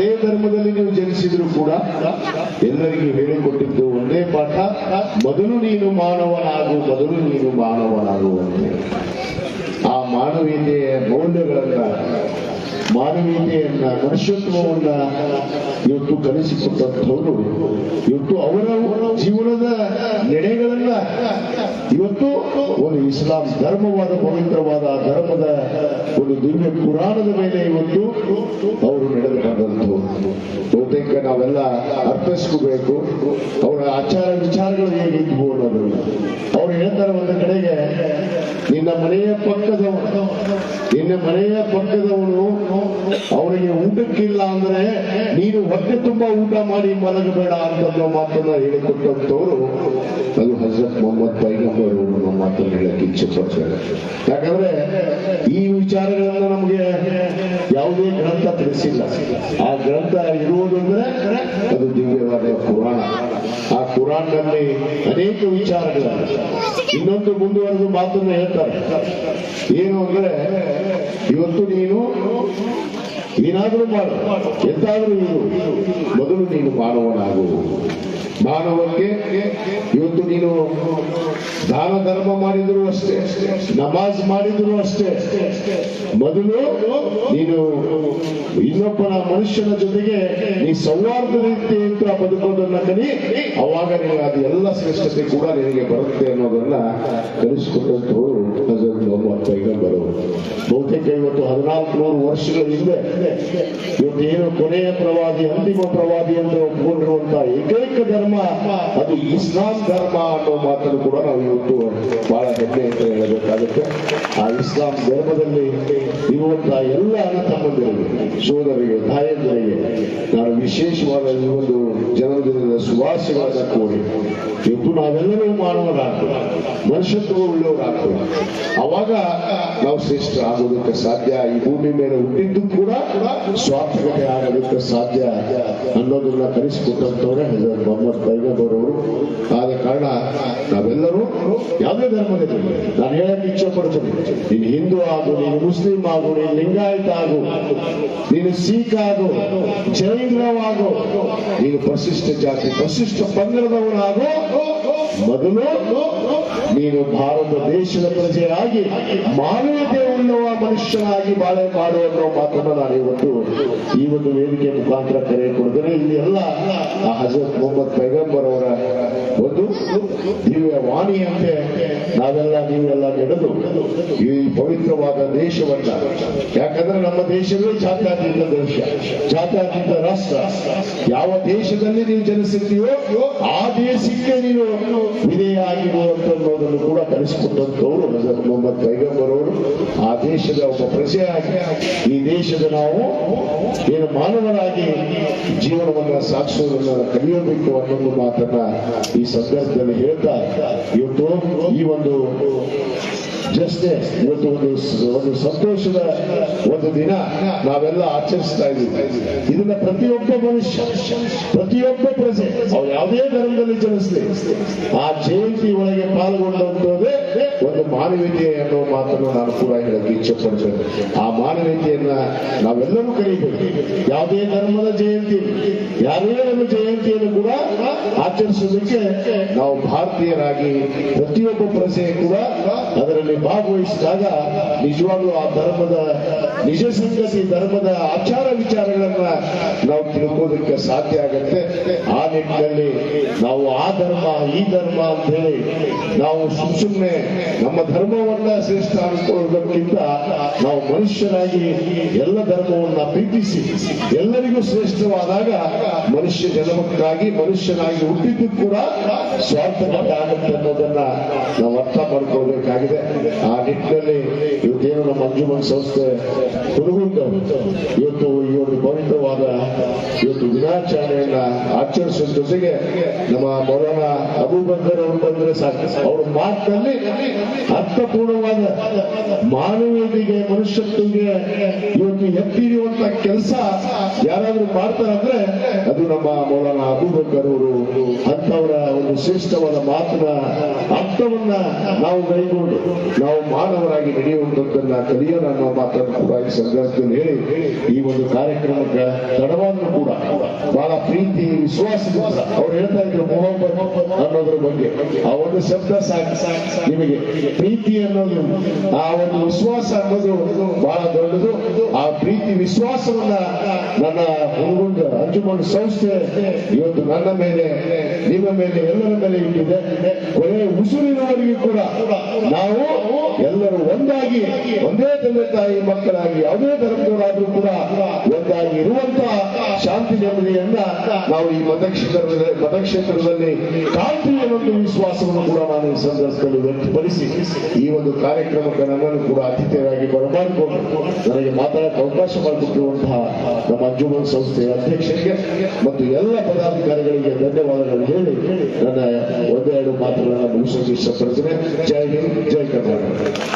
ಯಾವುದೇ ಧರ್ಮದಲ್ಲಿ ನೀವು ಜನಿಸಿದ್ರು ಕೂಡ ಎಲ್ಲರಿಗೂ ಹೇಳಿಕೊಟ್ಟಿದ್ದು ಒಂದೇ ಪಾಠ. ಮೊದಲು ನೀನು ಮಾನವನಾಗು ಮೊದಲು ನೀನು ಮಾನವನಾಗು ಅಂತ ಆ ಮಾನವೀಯತೆಯ ಮೌಲ್ಯಗಳನ್ನ, ಮಾನವೀಯತೆಯನ್ನ, ಮನುಷ್ಯತ್ವವನ್ನ ಇವತ್ತು ಕಲಿಸಿಕೊಟ್ಟಂಥವರು, ಇವತ್ತು ಅವರ ಜೀವನದ ನಡೆಗಳನ್ನ ಒಂದು ಇಸ್ಲಾಂ ಧರ್ಮವಾದ ಪವಿತ್ರವಾದ ಆ ಧರ್ಮದ ಒಂದು ದಿವ್ಯ ಪುರಾಣದ ಮೇಲೆ ಇವತ್ತು ಅವರು ನಡೆದು ಬಹುತೇಕ ನಾವೆಲ್ಲ ಅರ್ಥಿಸ್ಕೋಬೇಕು, ಅವರ ಆಚಾರ ವಿಚಾರಗಳು ಹೇಗಿದ್ವು ಅನ್ನೋದು ಅವ್ರು ಹೇಳ್ತಾರೆ ಒಂದು ಕಡೆಗೆ, ನಿನ್ನ ಮನೆಯ ಪಕ್ಕದವನು, ನಿನ್ನ ಮನೆಯ ಪಕ್ಕದವನು ಅವನಿಗೆ ಊಟಕ್ಕಿಲ್ಲ ಅಂದ್ರೆ ನೀನು ಹೊಟ್ಟೆ ತುಂಬಾ ಊಟ ಮಾಡಿ ಮಲಗಬೇಡ ಅಂತ ಮಾತನ್ನ ಹೇಳಿಕೊಟ್ಟಂತವರು ಅದು ಹಜರತ್ ಮೊಹಮ್ಮದ್ ಪೈಗಂಬರ್ ನಮ್ಮ ಮಾತನ್ನ ಹೇಳಕ್ಕೆ ಇಚ್ಛೆ ಪಡ್ತಾರೆ ಯಾಕಂದ್ರೆ ಈ ವಿಚಾರಗಳನ್ನ ನಮಗೆ ಯಾವುದೇ ಗ್ರಂಥ ತಿಳಿಸಿಲ್ಲ. ಆ ಗ್ರಂಥ ಇರುವುದು ಅಂದ್ರೆ ಅದು ದಿವ್ಯವಾದ ಪುರಾಣ ಆ ಕುರಾನ್ನಲ್ಲಿ ಅನೇಕ ವಿಚಾರಗಳು ಇನ್ನೊಂದು ಮುಂದುವರೆದು ಮಾತನ್ನ ಹೇಳ್ತಾರೆ. ಏನು ಅಂದ್ರೆ, ಇವತ್ತು ನೀನು ಏನಾದರೂ ಮಾಡು. ಎಂತಾದ್ರೂ ಇರು. ಮೊದಲು ನೀನು ಮಾನವನಾಗು. ಮಾನವಕ್ಕೆ ಇವತ್ತು ನೀನು ದಾನ ಧರ್ಮ ಮಾಡಿದ್ರು ಅಷ್ಟೇ, ನಮಾಜ್ ಮಾಡಿದ್ರು ಅಷ್ಟೇ. ಮೊದಲು ನೀನು ಇನ್ನೊಬ್ಬನ ಮನುಷ್ಯನ ಜೊತೆಗೆ ನೀ ಸೌಹಾರ್ದ ರೀತಿಯಿಂದ ಬದುಕೋದನ್ನ ಕಲಿ ಅವಾಗ ನಿನಗೆ ಅದು ಎಲ್ಲ ಶ್ರೇಷ್ಠತೆ ಕೂಡ ನಿನಗೆ ಬರುತ್ತೆ ಅನ್ನೋದನ್ನ ಕಲಿಸಿಕೊಟ್ಟಂತವರು ಪೈಗಂಬರ್ ಇವತ್ತು ಹದಿನಾಲ್ಕು ನೂರು ವರ್ಷಗಳ ಹಿಂದೆ. ಇವತ್ತು ಏನು ಕೊನೆಯ ಪ್ರವಾದಿ, ಅಂತಿಮ ಪ್ರವಾದಿ ಅಂತ ಒಪ್ಕೊಂಡಿರುವಂತಹ ಏಕೈಕ ಧರ್ಮ, ಅದು ಇಸ್ಲಾಂ ಧರ್ಮ ಅನ್ನೋ ಮಾತನ್ನು ಕೂಡ ನಾವು ಇವತ್ತು ಬಹಳ ಹೆಮ್ಮೆ ಅಂತ ಹೇಳಬೇಕಾಗುತ್ತೆ. ಆ ಇಸ್ಲಾಂ ಧರ್ಮದಲ್ಲಿ ಇರುವಂತಹ ಎಲ್ಲ ಅಣ್ಣ ತಮ್ಮಂದಿರಿಗೆ ಸೋದರಿಗೆ, ತಾಯಂದಿರಿಗೆ, ನಾನು ವಿಶೇಷವಾದ ಒಂದು ಸುವಾಸಗಳನ್ನ ಕೋರಿ. ಇವತ್ತು ನಾವೆಲ್ಲರೂ ಮಾನವರಾಗ್ತೇವೆ ಮನುಷ್ಯತ್ವ ಉಳ್ಳವರಾಗ್ತೇವೆ ಅವಾಗ ನಾವು ಶ್ರೇಷ್ಠ ಆಗೋದಕ್ಕೆ ಸಾಧ್ಯ. ಈ ಭೂಮಿ ಮೇಲೆ ಹುಟ್ಟಿದ್ದು ಕೂಡ ಸ್ವಾರ್ಥಕತೆ ಆಗೋದಕ್ಕೆ ಸಾಧ್ಯ ಅನ್ನೋದನ್ನ ಕಲಿಸಿಕೊಟ್ಟಂತವ್ರೆ ಹಜರತ್ ಮೊಹಮ್ಮದ್ ಅವರು. ಆದ ಕಾರಣ ನಾವೆಲ್ಲರೂ ಯಾವುದೇ ಧರ್ಮದಲ್ಲಿ ನಾನು ಹೇಳಕ್ಕೆ ಇಚ್ಛೆ ಪಡ್ತೀನಿ ನೀನು ಹಿಂದೂ ಆಗು, ನೀನು ಮುಸ್ಲಿಂ ಆಗು, ನೀನು ಲಿಂಗಾಯತ ಆಗು, ನೀನು ಸಿಖ್ ಆಗು ಜೈನವಾಗು ನೀನು ಪರಿಶಿಷ್ಟ ಜಾತಿ, ಪರಿಶಿಷ್ಟ ಪಂಗಡದವನಾಗು ಮೊದಲು ನೀನು ಭಾರತ ದೇಶದ ಪ್ರಜೆಯಾಗಿ ಮಾನವತೆ ಉಳ್ಳುವ ಮನುಷ್ಯನಾಗಿ ಬಾಳೆ ಮಾಡು ಅನ್ನೋ ಮಾತನ್ನ ನಾನು ಇವತ್ತು ಈ ಒಂದು ವೇದಿಕೆ ಮುಖಾಂತರ ಕರೆ ಕೊಡ್ತೇನೆ ಇಲ್ಲಿ ಎಲ್ಲ ಆ ಹಜರತ್ ಮೊಹಮ್ಮದ್ ಪೈಗಂಬರ್ ಅವರ ದಿವ್ಯ ವಾಣಿಯಂತೆ, ನಾವೆಲ್ಲ ನೀವೆಲ್ಲ ನಡೆದು ಈ ಪವಿತ್ರವಾದ ದೇಶವನ್ನ, ಯಾಕಂದ್ರೆ ನಮ್ಮ ದೇಶವೇ ಜಾತ್ಯಾತೀತ ದೇಶ, ಜಾತ್ಯಾತೀತ ರಾಷ್ಟ್ರ. ಯಾವ ದೇಶದಲ್ಲಿ ನೀವು ಜನಿಸಿದ್ದೀಯೋ ಆ ದೇಶಕ್ಕೆ ನೀನು ವಿಧೇಯ ಆಗಿರುವಂತ ಕೂಡ ಕಲಿಸಿಕೊಟ್ಟಂತವರು ಮೊಹಮ್ಮದ್ ಪೈಗಂಬರು. ಆ ದೇಶದ ಒಬ್ಬ ಪ್ರಜೆಯಾಗಿ, ಈ ದೇಶದ ನಾವು ಏನು ಮಾನವರಾಗಿ ಜೀವನವನ್ನ ಸಾಗಿಸೋದನ್ನ ಕಲಿಯಬೇಕು ಅನ್ನೊಂದು ಮಾತನ್ನ ಈ ಸಂದರ್ಭದಲ್ಲಿ ಹೇಳ್ತಾ ಇವತ್ತು ಈ ಒಂದು ಜಸ್ಟ್ ಇವತ್ತು ಒಂದು ಒಂದು ಸಂತೋಷದ ಒಂದು ದಿನ ನಾವೆಲ್ಲ ಆಚರಿಸ್ತಾ ಇದ್ದೀವಿ. ಇದನ್ನ ಪ್ರತಿಯೊಬ್ಬ ಮನುಷ್ಯ, ಪ್ರತಿಯೊಬ್ಬ ಪ್ರಜೆ, ಅವ್ರು ಯಾವುದೇ ಧರ್ಮದಲ್ಲಿ ಜನಿಸ್ಲಿ, ಆ ಜಯಂತಿ ಒಳಗೆ ಪಾಲ್ಗೊಂಡಂತದೇ ಒಂದು ಮಾನವೀಯತೆ ಅನ್ನೋ ಮಾತನ್ನು ನಾನು ಕೂಡ ಹೇಳಕ್ಕೆ ಇಚ್ಛೆ ಪಡ್ತೇನೆ ಆ ಮಾನವೀಯತೆಯನ್ನ ನಾವೆಲ್ಲರೂ ಕರೀಬೇಕು ಯಾವುದೇ ಧರ್ಮದ ಜಯಂತಿ, ಯಾರೇ ನಮ್ಮ ಜಯಂತಿಯನ್ನು ಕೂಡ ಆಚರಿಸೋದಕ್ಕೆ ನಾವು ಭಾರತೀಯರಾಗಿ ಪ್ರತಿಯೊಬ್ಬ ಪ್ರಜೆ ಕೂಡ ಅದರಲ್ಲಿ ಭಾಗವಹಿಸಿದಾಗ ನಿಜವಾಗ್ಲೂ ಆ ಧರ್ಮದ, ನಿಜ ಸಂಗತಿ ಧರ್ಮದ ಆಚಾರ ವಿಚಾರಗಳನ್ನ ನಾವು ತಿಳ್ಕೋದಕ್ಕೆ ಸಾಧ್ಯ ಆಗತ್ತೆ. ಆ ನಿಟ್ಟಿನಲ್ಲಿ ನಾವು ಆ ಧರ್ಮ, ಈ ಧರ್ಮ ಅಂತ ಹೇಳಿ ನಾವು ಸುಮ್ ಸುಮ್ಮನೆ ನಮ್ಮ ಧರ್ಮವನ್ನ ಶ್ರೇಷ್ಠ ಅನ್ಕೊಳ್ಳೋದಕ್ಕಿಂತ ನಾವು ಮನುಷ್ಯನಾಗಿ ಎಲ್ಲ ಧರ್ಮವನ್ನ ಪ್ರೀತಿಸಿ ಎಲ್ಲರಿಗೂ ಶ್ರೇಷ್ಠವಾದಾಗ ಮನುಷ್ಯ ಜನ್ಮಕ್ಕಾಗಿ ಮನುಷ್ಯನಾಗಿ ಹುಟ್ಟಿದ್ದು ಕೂಡ ಸ್ವಾರ್ಥಪಟ್ಟ ಆಗುತ್ತೆ ಅನ್ನೋದನ್ನ ನಾವು ಅರ್ಥ ಮಾಡ್ಕೊಳ್ಬೇಕಾಗಿದೆ. ಆ ನಿಟ್ಟಿನಲ್ಲಿ ಇವತ್ತೇನು ನಮ್ಮ ಅಂಜುಮನ್ ಸಂಸ್ಥೆ ಹುಡುಗುಂಡು ಇವತ್ತು ಈ ಒಂದು ಪವಿತ್ರವಾದ ಇವತ್ತು ದಿನಾಚರಣೆಯನ್ನ ಆಚರಿಸುವ ಜೊತೆಗೆ ನಮ್ಮ ಮೌಲಾನ ಅಬೂಬಕರ್ ಅವರು ಬಂದ್ರೆ ಸಾಕು. ಅವ್ರ ಮಾತಿನಲ್ಲಿ ಅರ್ಥಪೂರ್ಣವಾದ ಮಾನವೀಯತೆಗೆ ಮನುಷ್ಯತ್ವಗೆ ಇವತ್ತು ಎತ್ತಿರುವಂತ ಕೆಲಸ ಯಾರಾದ್ರೂ ಮಾಡ್ತಾರಂದ್ರೆ ಅದು ನಮ್ಮ ಮೌಲಾನ ಅಬೂಬಕರ್ ಅವರು ಅಂತವರ ಒಂದು ಶ್ರೇಷ್ಠವಾದ ಮಾತಿನ ಅರ್ಥವನ್ನ ನಾವು ಕೈಗೊಂಡು ನಾವು ಮಾನವರಾಗಿ ನಡೆಯುವಂತದ್ದನ್ನ ಕಲಿಯೋಣ ಅನ್ನೋ ಮಾತನ್ನು ಕೂಡ ಈ ಸಂದರ್ಭದಲ್ಲಿ ಹೇಳಿ. ಈ ಒಂದು ಕಾರ್ಯಕ್ರಮಕ್ಕೆ ತಡವಾದ್ರೂ ಕೂಡ ಬಹಳ ಪ್ರೀತಿ, ವಿಶ್ವಾಸ ಅವ್ರು ಹೇಳ್ತಾ ಇದ್ರು ಮೊಹಬ್ಬತ್ ಅನ್ನೋದ್ರ ಬಗ್ಗೆ. ಆ ಒಂದು ಶಬ್ದ ಸಾಕು. ನಿಮಗೆ ಪ್ರೀತಿ ಅನ್ನೋದು, ಆ ಒಂದು ವಿಶ್ವಾಸ ಅನ್ನೋದು ಬಹಳ ದೊಡ್ಡದು. ವಿಶ್ವಾಸವನ್ನ ನನ್ನ ಹುಡುಗ ಅಂಜುಮನ್ ಸಂಸ್ಥೆ ಇವತ್ತು ನನ್ನ ಮೇಲೆ, ನಿಮ್ಮ ಮೇಲೆ, ಎಲ್ಲರ ಮೇಲೆ ಇಟ್ಟಿದೆ. ಕೊನೆಯ ಉಸಿರಿನವರೆಗೂ ಕೂಡ ನಾವು ಎಲ್ಲರೂ ಒಂದಾಗಿ, ಒಂದೇ ತಂದೆ ತಾಯಿ ಮಕ್ಕಳಾಗಿ, ಯಾವುದೇ ಧರ್ಮದವರಾದ್ರೂ ಕೂಡ ಒಂದಾಗಿ ಇರುವಂತಹ ಶಾಂತಿ ನೆಮ್ಮದಿಯನ್ನ ನಾವು ಈ ಮತಕ್ಷೇತ್ರದಲ್ಲಿ ಮತಕ್ಷೇತ್ರದಲ್ಲಿ ಕಾಣ್ತೀವಿ ಒಂದು ವಿಶ್ವಾಸವನ್ನು ಕೂಡ ನಾನು ಈ ಸಂದರ್ಭದಲ್ಲಿ ವ್ಯಕ್ತಪಡಿಸಿ ಈ ಒಂದು ಕಾರ್ಯಕ್ರಮಕ್ಕೆ ನನ್ನನ್ನು ಕೂಡ ಅತಿಥಿಯಾಗಿ ಬರಮಾಡಿಕೊಂಡು ನನಗೆ ಮಾತಾಡಕ್ಕೆ ಅವಕಾಶ ಮಾಡಿಕೊಟ್ಟಿರುವಂತಹ ನಮ್ಮ ಅಂಜುಮನ್ ಸಂಸ್ಥೆಯ ಅಧ್ಯಕ್ಷರಿಗೆ ಮತ್ತು ಎಲ್ಲ ಪದಾಧಿಕಾರಿಗಳಿಗೆ ಧನ್ಯವಾದಗಳು ಹೇಳಿ ನನ್ನ ಒಂದೆರಡು ಮಾತುಗಳನ್ನು ಮುಗಿಸೋಕೆ ಇಷ್ಟಪಡ್ತೇನೆ. ಜೈ ಹಿಂದ್, ಜೈ ಕರ್ನಾಟಕ.